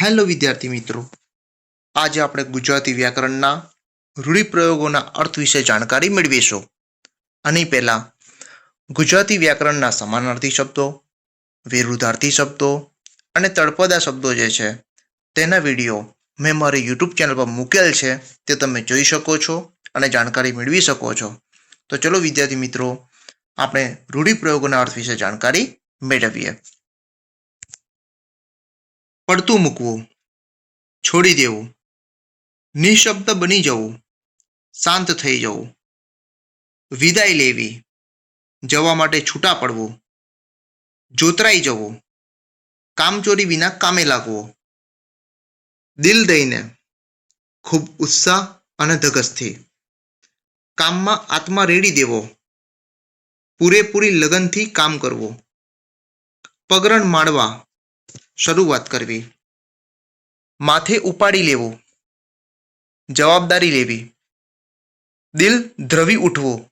Hello વિદ્યાર્થી મિત્રો. આજે આપણે ગુજરાતી વ્યાકરણના રૂઢિપ્રયોગોના અર્થ વિશે જાણકારી મેળવીશું. આની પહેલાં ગુજરાતી વ્યાકરણના સમાનાર્થી શબ્દો, વિરુદ્ધાર્થી શબ્દો અને તળપદા શબ્દો જે છે, તેના વીડિયો મેં મારી યુટ્યુબ ચેનલ પર મૂકેલ છે, તે તમે જોઈ શકો છો અને જાણકારી મેળવી શકો છો. તો ચલો વિદ્યાર્થી મિત્રો, આપણે રૂઢિપ્રયોગોના અર્થ વિશે જાણકારી મેળવીએ. પડતું મૂકવું, છોડી દેવું, નિશબ્દ બની જવું, શાંત થઈ જવું, વિદાય લેવી, જવા માટે છૂટા પડવું, જોતરાઈ જવું, કામચોરી વિના કામે લાગવો. દિલ દઈને ખૂબ ઉત્સાહ અને ધગસથી કામમાં આત્મા રેડી દેવો, પૂરેપૂરી લગનથી કામ કરવું, પગરણ માણવા શરૂઆત કરવી. માથે ઉપાડી લેવું. જવાબદારી લેવી. દિલ ધ્રવી ઉઠવું.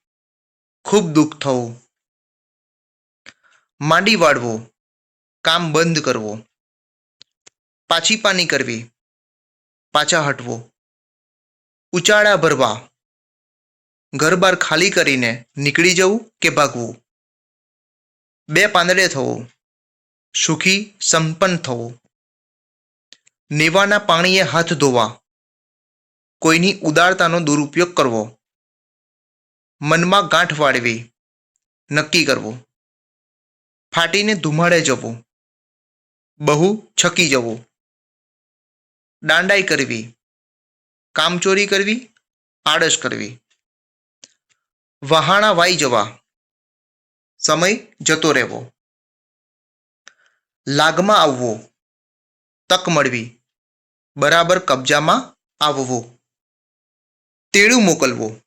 ખૂબ દુઃખ થવું. માંડી વાળવું. કામ બંધ કરવું. પાછી પાની કરવી. પાછા હટવો. ઉચાળા ભરવા. ઘર બાર ખાલી કરીને નીકળી જવું કે ભાગવું? બે પાંદડે થવું. સુખી સંપન્ન થવો. નેવાના પાણીએ હાથ ધોવા. કોઈની ઉદારતાનો દુરુપયોગ કરવો. મનમાં ગાંઠ વાળવી. નક્કી કરવો. ફાટીને ધુમાડે જવો. બહુ છકી જવો. દાંડાઈ કરવી. કામચોરી કરવી, આળસ કરવી. વહાણા વાઈ જવા. સમય જતો રહેવો. લાગમાં આવવો. તક મળવી. બરાબર કબજામાં આવવો. તેડું મોકલવો.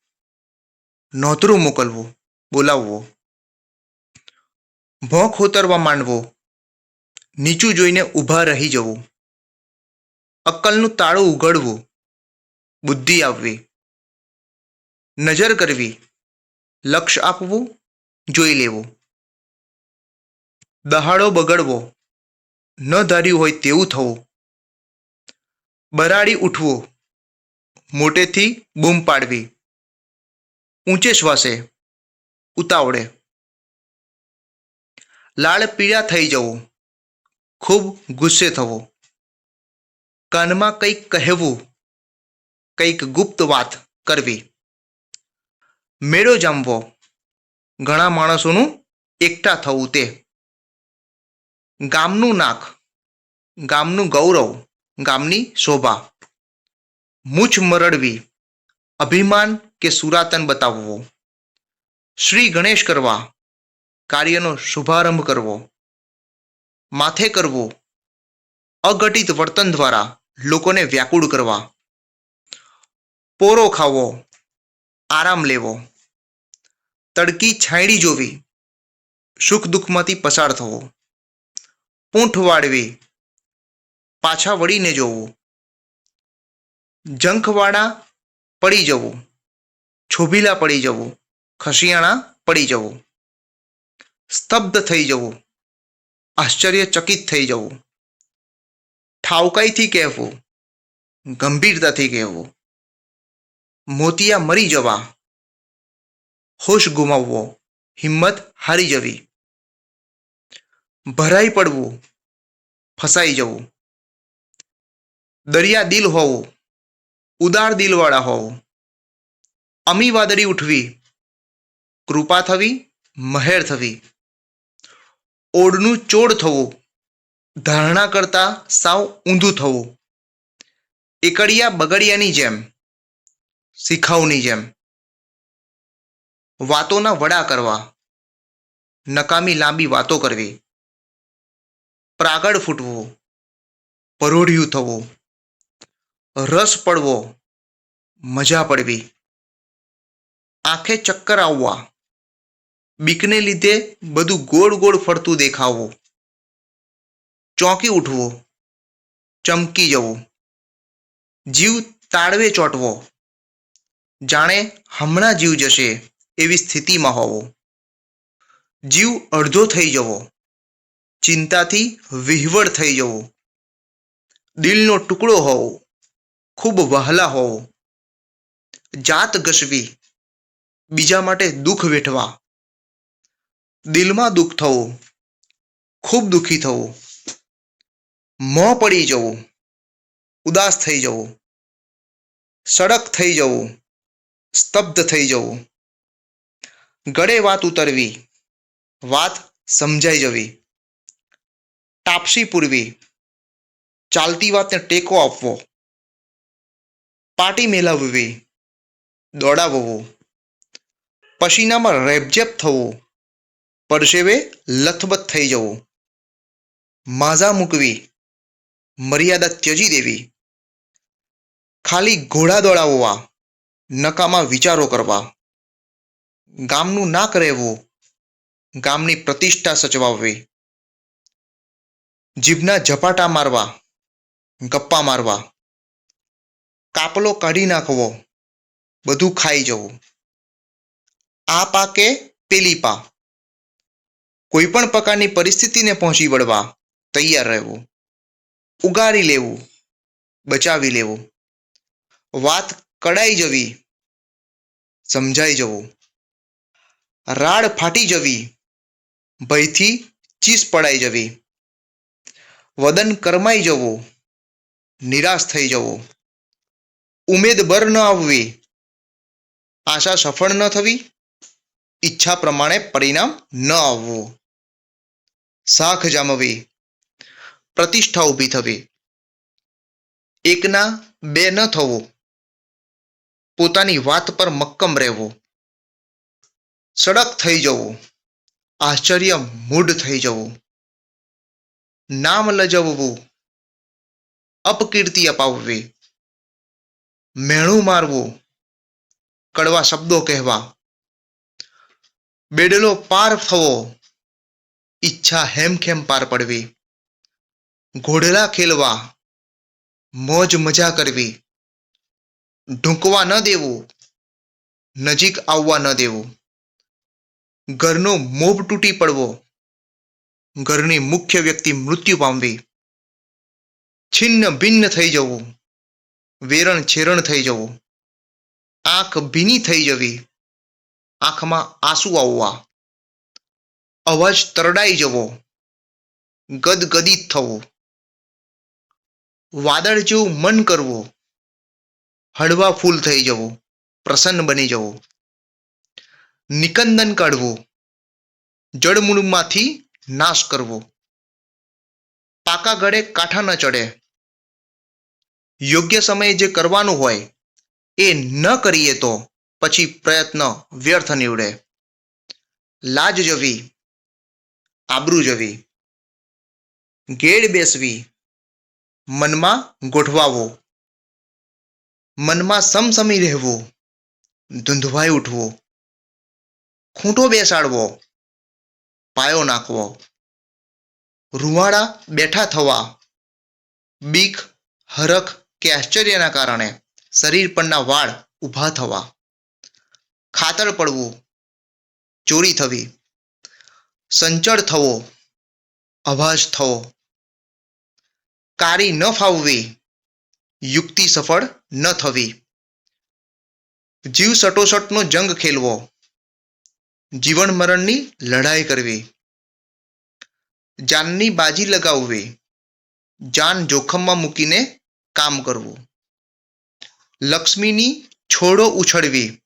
નોતરું મોકલવું. બોલાવવો. ભોંખ ઉતરવા માંડવો. નીચું જોઈને ઊભા રહી જવું. અક્કલનું તાળું ઉઘડવું. બુદ્ધિ આવવી. નજર કરવી. લક્ષ્ય આપવું. જોઈ લેવું. દહાડો બગડવો. ન ધાર્યું હોય તેવું થવું. બરાડી ઉઠવું. મોટેથી બૂમ પાડવી. ઊંચે શ્વાસે. ઉતાવળે. લાળ પીળા થઈ જવું. ખૂબ ગુસ્સે થવો. કાનમાં કંઈક કહેવું. કંઈક ગુપ્ત વાત કરવી. મેળો જામવો. ઘણા માણસોનું એકઠા થવું તે. ગામનું નાક, ગામનું ગૌરવ, ગામની શોભા. મૂછ મરડવી, અભિમાન કે સુરાતન બતાવવો. શ્રી ગણેશ કરવા, કાર્યનો શુભારંભ કરવો. માથે કરવો, અઘટિત વર્તન દ્વારા લોકોને વ્યાકુળ કરવા. પોરો ખાવો, આરામ લેવો. તડકી છાંયડી જોવી, સુખ દુઃખમાંથી પસાર થવો. પૂંઠ વાળવી, પાછા વળીને જોવું. જંખવાળા પડી જવું, છોભીલા પડી જવું, ખસિયાણા પડી જવું. સ્તબ્ધ થઈ જવું, આશ્ચર્યચકિત થઈ જવું. ઠાવકાઈથી કહેવું, ગંભીરતાથી કહેવું. મોતિયા મરી જવા, હોશ ગુમાવવો, હિંમત હારી જવી. ભરાઈ પડવું, ફસાઈ જવું. દરિયા દિલ હોવું, ઉદાર દિલવાળા હોવું. અમી વાદળી ઉઠવી, કૃપા થવી, મહેર થવી. ઓડનું ચોડ થવું, ધારણા કરતા સાવ ઊંધું થવું. એકડિયા બગડિયાની જેમ, શિખાઉની જેમ. વાતોના વડા કરવા, નકામી લાંબી વાતો કરવી. પ્રાગળ ફૂટવું પરોઢિયું થવું, રસ પડવો, મજા પડવી. આંખે ચક્કર આવવા, બીકને લીધે બધું ગોળ ગોળ ફરતું દેખાવું. ચોંકી ઉઠવું, ચમકી જવું. જીવ તાળવે ચોંટવો. જાણે હમણાં જીવ જશે એવી સ્થિતિમાં હોવો. જીવ અડધો થઈ જવો. ચિંતાથી વિહવળ થઈ જવો. દિલનો ટુકડો હોવો. ખૂબ વહલા હોવો. જાત ઘસવી. બીજા માટે દુઃખ વેઠવા. દિલમાં દુઃખ થવું. ખૂબ દુઃખી થવું. મોં પડી જવું. ઉદાસ થઈ જવું. સડક થઈ જવું. સ્તબ્ધ થઈ જવું. ગળે વાત ઉતરવી. વાત સમજાઈ જવી. ટાપસી પૂરવી ચાલતી વાતને ટેકો આપવો, પાટી મેલાવવી, દોડાવવો, પસીનામાં રેબજેબ થવો, પરસેવે લથબથ થઈ જવો, માઝા મૂકવી, મર્યાદા ત્યજી દેવી, ખાલી ઘોડા દોડાવવા, નકામા વિચારો કરવા, ગામનું નાક રહેવું, ગામની પ્રતિષ્ઠા સચવાવવી જીભના ઝપાટા મારવા, ગપ્પા મારવા, કાપલો કાઢી નાખવો, બધું ખાઈ જવું. આ પાકે પેલી પા. કોઈ પણ પ્રકારની પરિસ્થિતિને પહોંચી વળવા તૈયાર રહેવું. ઉગારી લેવું, બચાવી લેવું. વાત કડાઈ જવી, સમજાઈ જવું. રાડ ફાટી જવી, ભયથી ચીસ પડાઈ જવી. વદન કરમાઈ જવું, નિરાશ થઈ જવું. ઉમેદ બર ન આવવી, આશા સફળ ન થવી, ઈચ્છા પ્રમાણે પરિણામ ન આવવું. શાખ જામવી, પ્રતિષ્ઠા ઊભી થવી. એકના બે ન થવું, પોતાની વાત પર મક્કમ રહેવું. સડક થઈ જવું, આશ્ચર્ય મૂઢ થઈ જવું. નામ લજવવું, અપકીર્તિ અપાવવી, મેણું મારવું, કડવા શબ્દો કહેવા, બેડલો પાર થવો, ઈચ્છા હેમખેમ પાર પડવી, ઘોડલા ખેલવા, મોજ મજા કરવી, ઢૂંકવા ન દેવું, નજીક આવવા ન દેવું, ઘરનો મોભ તૂટી પડવો ઘરની મુખ્ય વ્યક્તિ મૃત્યુ પામવી, છિન્ન ભિન્ન થઈ જવું, વેરણ છેરણ થઈ જવું, આંખ ભીની થઈ જવી, આંખમાં આંસુ આવવા, અવાજ તરડાઈ જવો, ગદગદિત થવું, વાદળ જેવું મન કરવું, હળવા ફૂલ થઈ જવું, પ્રસન્ન બની જવું, નિકંદન કાઢવું, જળમૂળમાંથી નાશ કરવો. પાકા ગળે કાંઠા ન ચડે. યોગ્ય સમયે જે કરવાનું હોય, એ ન કરીએ તો પછી પ્રયત્ન વ્યર્થ નીવડે. લાજ જવી, આબરૂ જવી, ગેડ બેસવી, મનમાં ગોઠવાવો. મનમાં સમસમી રહેવું, ધૂંધવાઈ ઉઠવો. ખૂંટો બેસાડવો. પાયો નાખવો. રૂવાડા બેઠા થવા. બીક, હરખ કે આશ્ચર્યના કારણે શરીર પરના વાળ ઊભા થવા. ખાતર પડવું. ચોરી થવી. સંચળ થવો. અભાજ થવો. કારી ન ફાવવી. યુક્તિ સફળ ન થવી. જીવ સટોસટનો જંગ ખેલવો. જીવન મરણની લડાઈ કરવી. જાનની બાજી લગાવવી. જાન જોખમમાં મૂકીને કામ કરવું. લક્ષ્મીની છોડો ઉછળવી.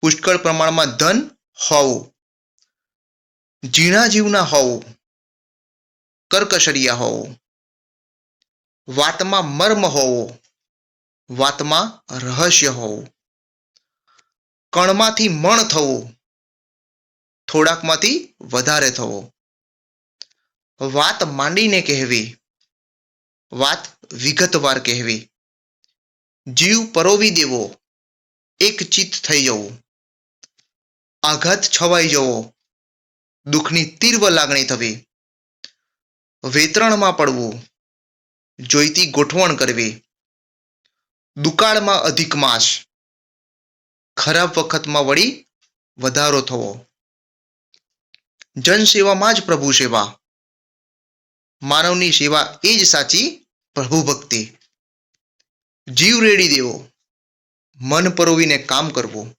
પુષ્કળ પ્રમાણમાં ધન હોવું. ઝીણા જીવના હોવું. કર્કશરિયા હોવું. વાતમાં મર્મ હોવો. વાતમાં રહસ્ય હોવું. કણમાંથી મણ થવું. થોડાકમાંથી વધારે થવો. વાત માંડીને કહેવી. વાત વિગતવાર કહેવી. જીવ પરોવી દેવો. એક ચિત્ત થઈ જવું. આઘાત છવાઈ જવો. દુઃખની તીવ્ર લાગણી થવી. વેતરણમાં પડવું. જોઈતી ગોઠવણ કરવી. દુકાળમાં અધિક માસ. ખરાબ વખતમાં વળી વધારો થવો. જનસેવામાં જ પ્રભુ સેવા. માનવની સેવા એ જ સાચી પ્રભુ ભક્તિ. જીવ રેડી દેવો. મન પરોવીને કામ કરવું.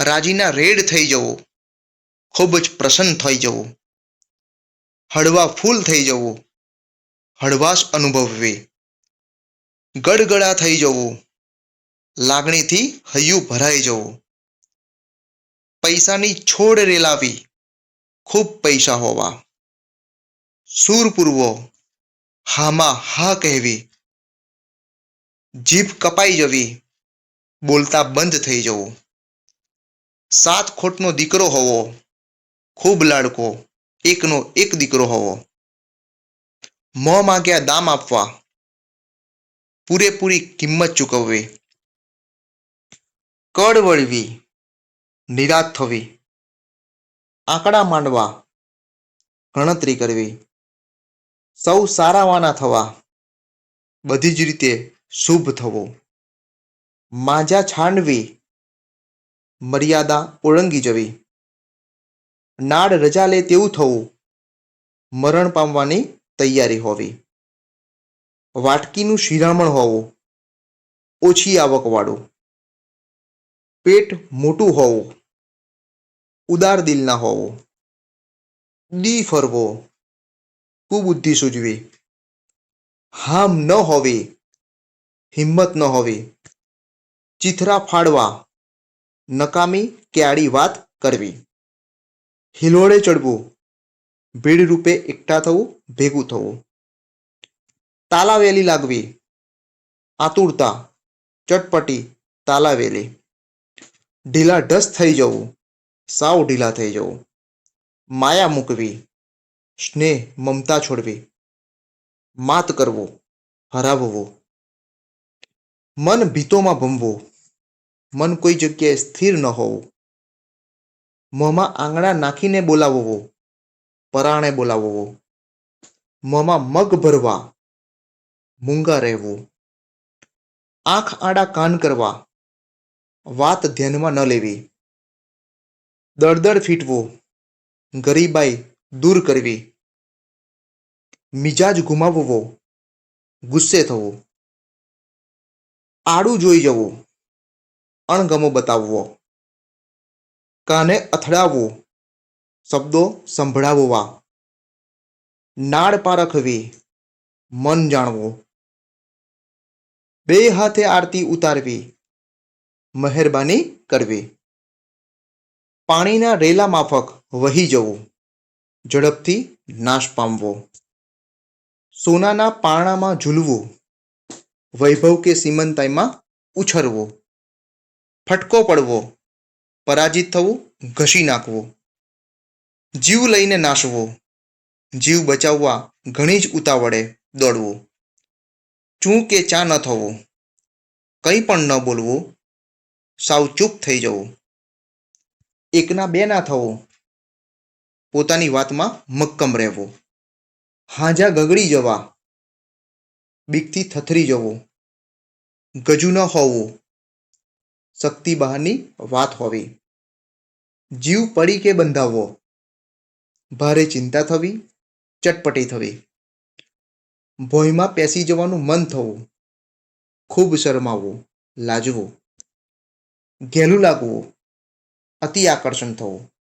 રાજીના રેડ થઈ જવો. ખૂબ જ પ્રસન્ન થઈ જવું. હળવા ફૂલ થઈ જવું. હળવાશ અનુભવવી. ગડગડા થઈ જવું. લાગણીથી હૈયું ભરાઈ જવું. પૈસાની છોડ રેલાવી. ખૂબ પૈસા હોવા સૂર પૂરવો હામાં હા કહેવી જીભ કપાઈ જવી બોલતા બંધ થઈ જવું સાત ખોટનો દીકરો હોવો ખૂબ લાડકો એકનો એક દીકરો હોવો મોં માગ્યા દામ આપવા પૂરેપૂરી કિંમત ચૂકવવી કડ વળવી નિરાશ થવી આંકડા માંડવા ગણતરી કરવી. સૌ સારાવાના થવા બધી જ રીતે શુભ થવું. માજા છાંડવી, મર્યાદા ઓળંગી જવી. નાડ રજા લે તેવું થવું. મરણ પામવાની તૈયારી હોવી. વાટકીનું શિરામણ હોવું. ઓછી આવકવાળું. પેટ મોટું હોવું. ઉદાર દિલના હોવો. ડી ફરવો. કુબુદ્ધિ સૂજવી. હામ ન હોવી. હિંમત ન હોવી. ચિથરા ફાડવા. નકામી કે વાત કરવી. હિલોળે ચડવું. ભીડ રૂપે એકઠા થવું, ભેગું થવું. તાલાવેલી લાગવી. આતુરતા. ચટપટી તાલાવેલી. ઢીલા ઢસ થઈ જવું. સાવ ઢીલા થઈ જવું. માયા મૂકવી, સ્નેહ, મમતા છોડવી, માત કરવું, હરાવવું. મન ભીતોમાં ભમવું, મન કોઈ જગ્યાએ સ્થિર ન હોવું. મોંમાં આંગળા નાખીને બોલાવવું, પરાણે બોલાવવું. મોંમાં મગ ભરવા, મૂંગા રહેવું. આંખ આડા કાન કરવા, વાત ધ્યાનમાં ન લેવી. દળદળ ફીટવું, ગરીબાઈ દૂર કરવી, મિજાજ ગુમાવવો, ગુસ્સે થવો, આડું જોઈ જવું, અણગમો બતાવવો, કાને અથડાવવું, શબ્દો સંભળાવવા, નાળ પારખવી મન જાણવું, બે હાથે આરતી ઉતારવી, મહેરબાની કરવી. પાણીના રેલા માફક વહી જવું, ઝડપથી નાશ પામવો. સોનાના પાણામાં ઝૂલવું, વૈભવ કે સીમંતાઈમાં ઉછરવો. ફટકો પડવો, પરાજિત થવું, ઘસી નાખવો. જીવ લઈને નાશવો જીવ બચાવવા ઘણી જ ઉતાવળે દોડવું. ચૂં કે ચા ન થવું, કંઈ પણ ન બોલવું, સાવ ચૂપ થઈ જવું. એકના બે ના થવો. પોતાની વાતમાં મક્કમ રહેવો. હાજા ગગડી જવા. બીકથી થથરી જવો. ગજુ ન હોવું. શક્તિ બહારની વાત હોવી. જીવ પડી કે બંધાવવો. ભારે ચિંતા થવી. ચટપટી થવી. ભોયમાં પેસી જવાનું મન થવું. ખૂબ શરમાવવું. લાજવું. ઘેલું લાગવું. અતિ આકર્ષણ થવું.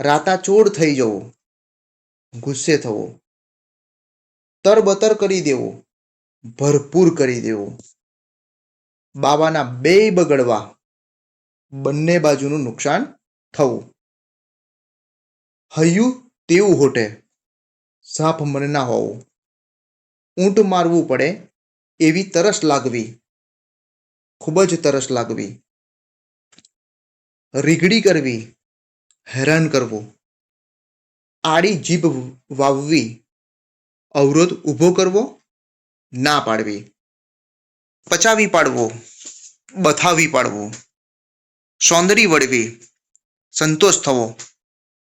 રાતાચોડ થઈ જવું. ગુસ્સે થવું. તરબતર કરી દેવું. ભરપૂર કરી દેવું. બાબાના બે બગડવા બંને બાજુનું નુકસાન થવું. હૈયું તેવું હોટે. સાપ મને ના હોવું. ઊંટ મારવું પડે એવી તરસ લાગવી. ખૂબ જ તરસ લાગવી. રીગડી કરવી, હેરાન કરવું, આડી જીભ વાવવી, અવરોધ ઊભો કરવો, ના પાડવી, પચાવી પાડવો, બથાવી પાડવો સૌંદર્ય વળવી, સંતોષ થવો,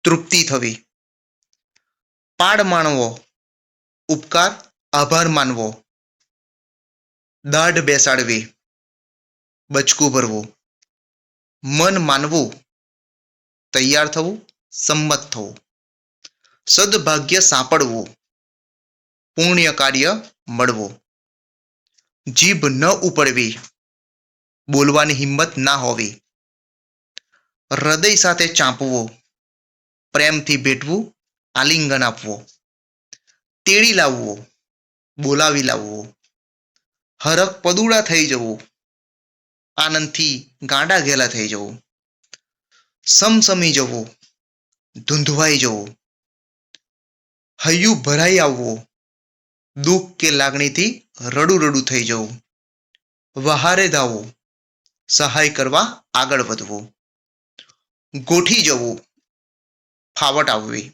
તૃપ્તિ થવી, પાડ માણવો, ઉપકાર, આભાર માનવો, દાઢ બેસાડવી, બચકું ભરવું મન માનવું, તૈયાર થવું, સંમત થવું. સદભાગ્ય સાંપડવું, પુણ્ય કાર્ય મળવું. જીભ ન ઉપડવી, બોલવાની હિંમત ના હોવી. હૃદય સાથે ચાંપવું, પ્રેમથી ભેટવું, આલિંગન આપવું. તેડી લાવવું, બોલાવી લાવવું. હરખ પદુડા થઈ જવું. આનંદથી ગાંડા ઘેલા થઈ જવું. સમસમી જવું. ધૂંધવાઈ જવું. હૈયું ભરાઈ આવવું. દુઃખ કે લાગણીથી રડું રડું થઈ જવું. વહારે ધાવવું સહાય કરવા આગળ વધવું. ગોઠી જવું. ફાવટ આવવી.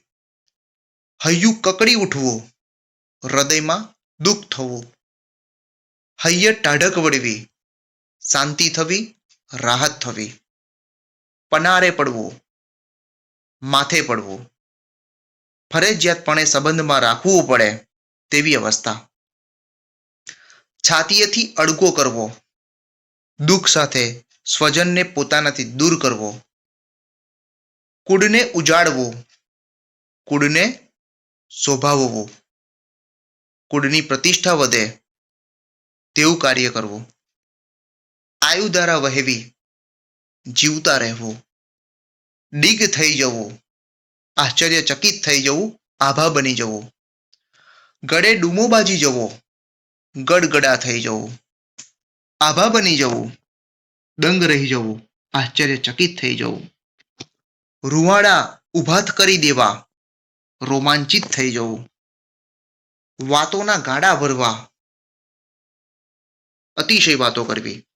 હૈયું કકડી ઉઠવું. હૃદયમાં દુઃખ થવું. હૈયે ટાઢક વળવી. શાંતિ થવી, રાહત થવી. પનારે પડવું, માથે પડવું. ફરજિયાતપણે સંબંધમાં રાખવું પડે તેવી અવસ્થા. છાતીએથી અડકો કરવો. દુઃખ સાથે સ્વજનને પોતાનાથી દૂર કરવો. કુડને ઉજાડવું. કુડને શોભાવવું. કુડની પ્રતિષ્ઠા વધે તેવું કાર્ય કરવું. આયુ દ્વારા વહેવી, જીવતા રહેવું, ડીગ થઈ જવું, આશ્ચર્યચકિત થઈ જવું, આભા બની જવું, ગળે ડૂમો બાજી જવો, ગડગડા થઈ જવું, આભા બની જવું, દંગ રહી જવું, આશ્ચર્યચકિત થઈ જવું. રૂવાડા ઉભાત કરી દેવા, રોમાંચિત થઈ જવું. વાતોના ગાડા ભરવા, અતિશય વાતો કરવી.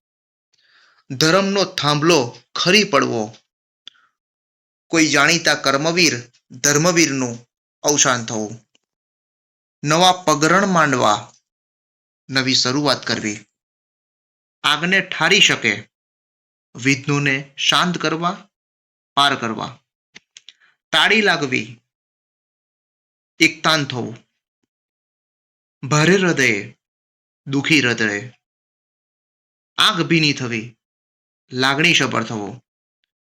ધર્મનો થાંભલો ખરી પડવો. કોઈ જાણીતા કર્મવીર ધર્મવીરનું અવસાન થવું. નવા પગરણ માંડવા નવી શરૂઆત કરવી. આગને ઠારી શકે. વિઘ્નોને શાંત કરવા, પાર કરવા. તાળી લાગવી. એકતાન થવું. ભારે હૃદયે, દુખી હૃદયે. આગ ભીની થવી. લાગણી સભર થવો.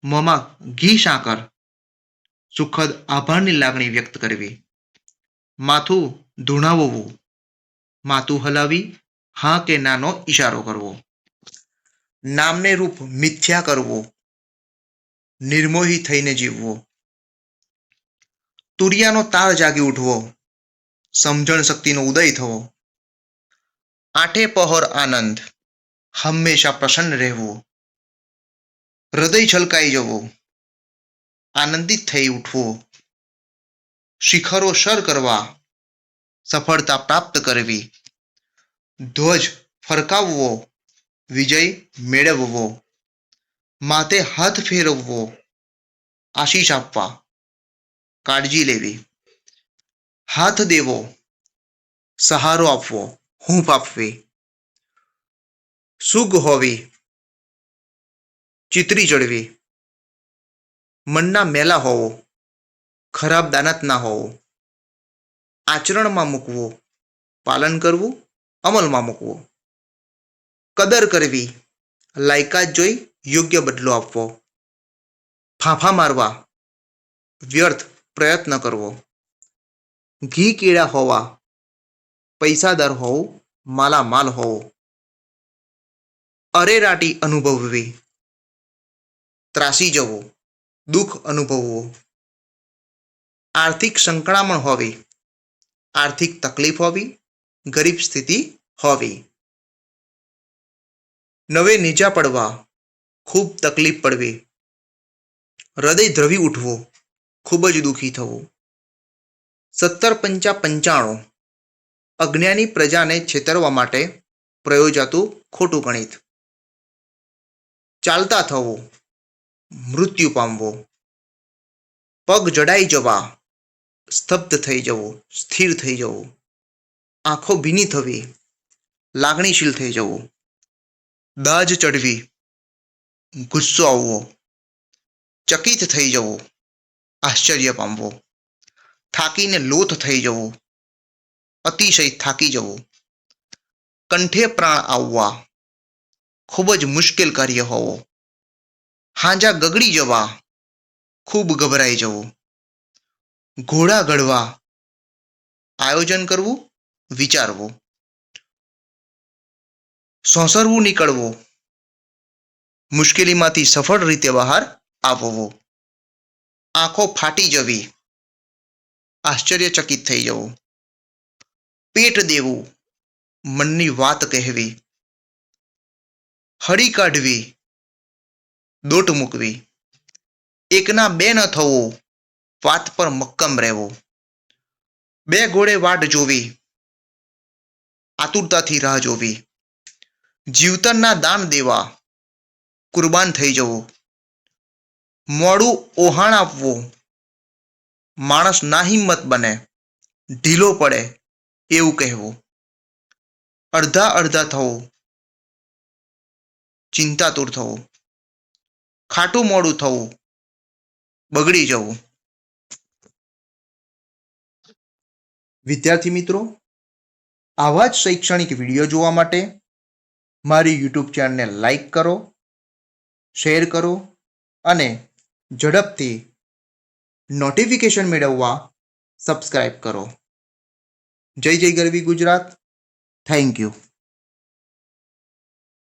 મોંમાં ઘી સાકર. સુખદ આભારની લાગણી વ્યક્ત કરવી. માથું ધૂણાવવું. માથું હલાવી, હા કે નાનો ઈશારો કરવો. નામને રૂપ મિથ્યા કરવો. નિર્મોહી થઈને જીવવો. તુરિયાનો તાળ જાગી ઉઠવો. સમજણ શક્તિનો ઉદય થવો. આઠે પહોર આનંદ. હંમેશા પ્રસન્ન રહેવું. હૃદય છલકાઈ જવું આનંદિત થઈ ઉઠવું શિખરો સર કરવા સફળતા પ્રાપ્ત કરવી ધ્વજ ફરકાવવો વિજય મેળવવો માથે હાથ ફેરવવો આશીષ આપવા કાળજી લેવી હાથ દેવો સહારો આપવો હૂંફ આપવી સુગ હોવી ચિતરી ચડવી મનના મેલા હોવો. ખરાબ દાનત ના હોવો. આચરણમાં મૂકવો. પાલન કરવું. અમલમાં મૂકવો. કદર કરવી. લાયકાત જોઈ યોગ્ય બદલો આપવો. ફાંફા મારવા. વ્યર્થ પ્રયત્ન કરવો. ઘી કીડા હોવા. પૈસાદાર હોવું. માલામાલ હોવો. અરેરાટી અનુભવવી. ત્રાસી જવું, દુઃખ અનુભવવું. આર્થિક સંકળામણ હોવી, આર્થિક તકલીફ હોવી, ગરીબ સ્થિતિ હોવી. નવે નીચા પડવા, ખૂબ તકલીફ પડવી. હૃદય દ્રવી ઉઠવું, ખૂબ જ દુઃખી થવું. સત્તર પંચા પંચાણું, અજ્ઞાની પ્રજાને છેતરવા માટે પ્રયોજાતું ખોટું ગણિત. ચાલતા થવું મૃત્યુ પામવું પગ જડાઈ જવા સ્તબ્ધ થઈ જવું સ્થિર થઈ જવું આંખો ભીની થવી લાગણીશીલ થઈ જવું દાજ ચડવી ગુસ્સો આવવો ચકિત થઈ જવું આશ્ચર્ય પામવો થાકીને લોથ થઈ જવું અતિશય થાકી જવું કંઠે પ્રાણ આવવા ખૂબ જ મુશ્કેલ કાર્ય હોવો હાંજા ગગડી જવા, ખૂબ ગભરાઈ જવું. ઘોડા ગળવા, આયોજન કરવું, વિચારવું. સોંસરવું, નીકળવું. મુશ્કેલીમાંથી સફળ રીતે બહાર આવવું. આંખો ફાટી જવી. આશ્ચર્યચકિત થઈ જવું. પેટ દેવું. મનની વાત કહેવી. હળી કાઢવી. દોટ મૂકવી. એકના બે ન થવું, વાત પર મક્કમ રહેવો. બે ઘોડે વાટ જોવી, આતુરતાથી રાહ જોવી. જીવતરના દાન દેવા, કુરબાન થઈ જવું. મોડું ઓહાણ આપવું, માણસ ના હિંમત બને, ઢીલો પડે, એવું કહેવું. અડધા અડધા થવું, ચિંતાતુર થવું. ખાટું મોડું થવું, બગડી જવું. વિદ્યાર્થી મિત્રો, આવા જ શૈક્ષણિક વીડિયો જોવા માટે મારી યુટ્યુબ ચેનલને લાઈક કરો, શેર કરો અને ઝડપથી નોટિફિકેશન મેળવવા સબસ્ક્રાઈબ કરો. જય જય ગરવી ગુજરાત. Thank you.